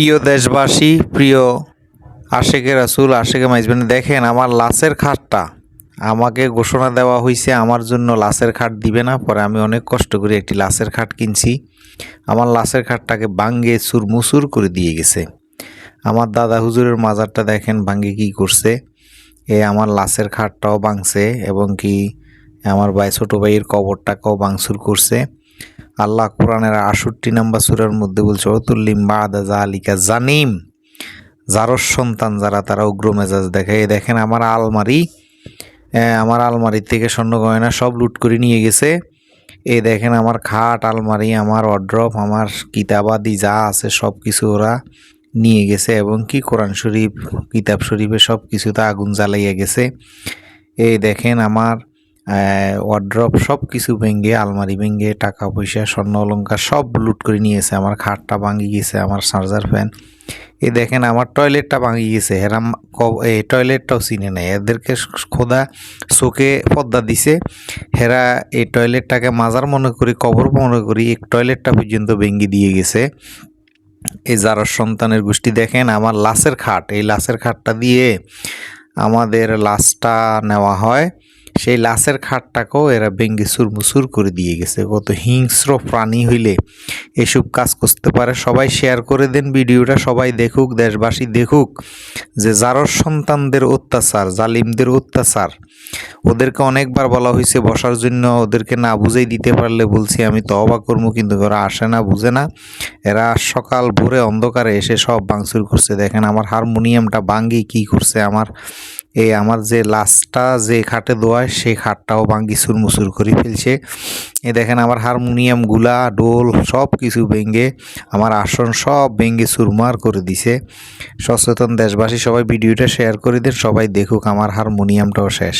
প্রিয় দেশবাসী, প্রিয় আশেকে রাসুল আশেকে মাইজবেন দেখেন আমার লাশের খাটটা। আমাকে ঘোষণা দেওয়া হয়েছে আমার জন্য লাশের খাট দিবে না, পরে আমি অনেক কষ্ট করে একটি লাশের খাট কিনছি। আমার লাশের খাটটাকে বাঙ্গে চুরমুচুর করে দিয়ে গেছে। আমার দাদা হুজুরের মাজারটা দেখেন ভাঙ্গে কি করছে। এ আমার লাশের খাটটাও ভাঙছে, এবং কি আমার ভাই ছোটো ভাইয়ের কবরটাকেও ভাঙচুর করছে। আল্লাহ কোরআনের আষট্টি নাম্বার সুরার মধ্যে বলছে অতুল্লিম বাদা জালিকা জানিম। যারর সন্তান যারা, তারা উগ্র মেজাজ দেখে এই দেখেন আমার আলমারি আমার আলমারি থেকে স্বর্ণ গয়না সব লুট করে নিয়ে গেছে। এ দেখেন আমার খাট, আলমারি, আমার অড্রপ আমার কিতাবাদি যা আছে সব কিছু ওরা নিয়ে গেছে এবং কি কোরআন শরীফ, কিতাব শরীফে সব কিছুতে আগুন জ্বালাইয়া গেছে। এই দেখেন আমার ওয়ার্ড্রপ সব কিছু ভেঙে, আলমারি ভেঙে, টাকা পয়সা, স্বর্ণ অলংকার সব লুট করে নিয়েছে। আমার খাটটা ভাঙি গেছে, আমার চার্জার ফ্যান এ দেখেন আমার টয়লেটটা ভাঙি গেছে। হেরাম এই টয়লেটটাও চিনে নেয় এদেরকে খোদা চোখে পদ্মা দিছে। হেরা এই টয়লেটটাকে মাজার মনে করি, কবর মনে করি, এই টয়লেটটা পর্যন্ত ভেঙে দিয়ে গেছে। এই যারা সন্তানের গোষ্ঠী, দেখেন আমার লাশের খাট। এই লাশের খাটটা দিয়ে আমাদের লাশটা নেওয়া হয়। সেই লাশের খাটটাকেও এরা ভেঙ্গে সুরমুসুর করে দিয়ে গেছে। কত হিংস্র প্রাণী হইলে এসব কাজ করতে পারে। সবাই শেয়ার করে দেন ভিডিওটা, সবাই দেখুক, দেশবাসী দেখুক যে যারর সন্তানদের অত্যাচার, জালিমদের অত্যাচার, ওদেরকে অনেকবার বলা হয়েছে বসার জন্য, ওদেরকে না বুঝেই দিতে পারলে বলছি আমি তহবা করব, কিন্তু ওরা আসে না, বুঝে না। এরা সকাল ভোরে অন্ধকারে এসে সব ভাঙচুর করছে। দেখেন আমার হারমোনিয়ামটা ভাঙ্গি কি করছে আমার এই আমার যে লাশটা যে খাটে দোয়ায়, সেই খাটটাও ভাঙ্গি সুরমুসুর করে ফেলছে। এ দেখেন আমার হারমোনিয়ামগুলা ডোল সব কিছু ভেঙে আমার আসন সব ভেঙে সুরমার করে দিছে। সচেতন দেশবাসী, সবাই ভিডিওটা শেয়ার করে দেন, সবাই দেখুক আমার হারমোনিয়ামটাও শেষ।